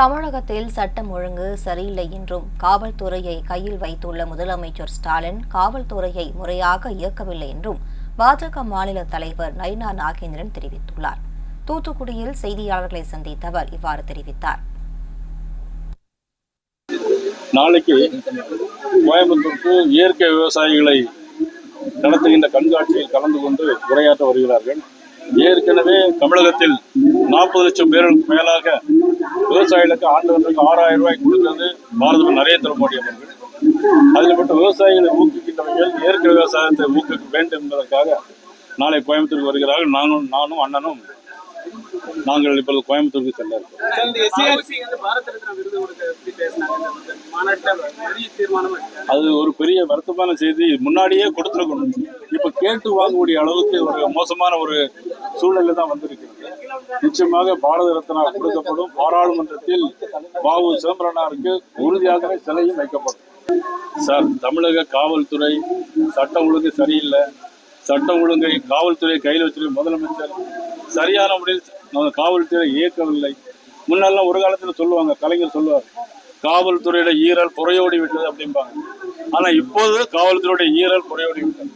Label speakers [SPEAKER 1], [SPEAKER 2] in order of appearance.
[SPEAKER 1] தமிழகத்தில் சட்டம் ஒழுங்கு சரியில்லை என்றும் காவல்துறையை கையில் வைத்துள்ள முதலமைச்சர் ஸ்டாலின் காவல்துறையை முறையாக இயக்கவில்லை என்றும் பாஜக மாநில தலைவர் நயினா நாகேந்திரன் தெரிவித்துள்ளார். தூத்துக்குடியில் செய்தியாளர்களை சந்தித்த அவர் இவ்வாறு தெரிவித்தார்.
[SPEAKER 2] நாளைக்கு கோயம்புத்தூருக்கு இயற்கை விவசாயிகளை நடத்துகின்ற கண்காட்சியில் கலந்து கொண்டு உரையாற்ற வருகிறார்கள். ஏற்கனவே தமிழகத்தில் நாற்பது லட்சம் பேருக்கு மேலாக விவசாயிகளுக்கு ஆண்டு ஒன்றுக்கு ஆறாயிரம் ரூபாய் கொடுக்கிறது பாரத நரேந்திர மோடி அவர்கள் அதில் மட்டும் விவசாயிகளை ஊக்குவிக்கின்ற வகையில் இயற்கை விவசாயத்தை ஊக்குவிக்க வேண்டும் என்பதற்காக நாளை கோயம்புத்தூருக்கு வருகிறார்கள். நானும் நானும் அண்ணனும் நாங்கள் இப்பொழுது கோயம்புத்தூருக்கு செல்ல இருக்கோம். அது ஒரு பெரிய வருத்தமான செய்தி. முன்னாடியே கொடுத்துருக்கணும். கேட்டு வாங்கக்கூடிய அளவுக்கு ஒரு மோசமான ஒரு சூழ்நிலை தான் வந்திருக்கிறது. நிச்சயமாக பாரத ரத்னா கொடுக்கப்படும் பாராளுமன்றத்தில் பாபு சிதம்பரனாருக்கு உறுதியாகவே சிலையும் வைக்கப்படும். சார் தமிழக காவல்துறை சட்டம் ஒழுங்கு சரியில்லை. சட்டம் ஒழுங்கை காவல்துறை கையில் வச்சிருக்க முதலமைச்சர் சரியான முறையில் நம்ம காவல்துறை இயக்கவில்லை முன்னெல்லாம் ஒரு காலத்தில் சொல்லுவாங்க கலைஞர் சொல்லுவார் காவல்துறையோட ஈரல் புறையோடி விட்டது அப்படிம்பாங்க. ஆனால் இப்போது காவல்துறையோட ஈரல் புறையோடி விட்டது.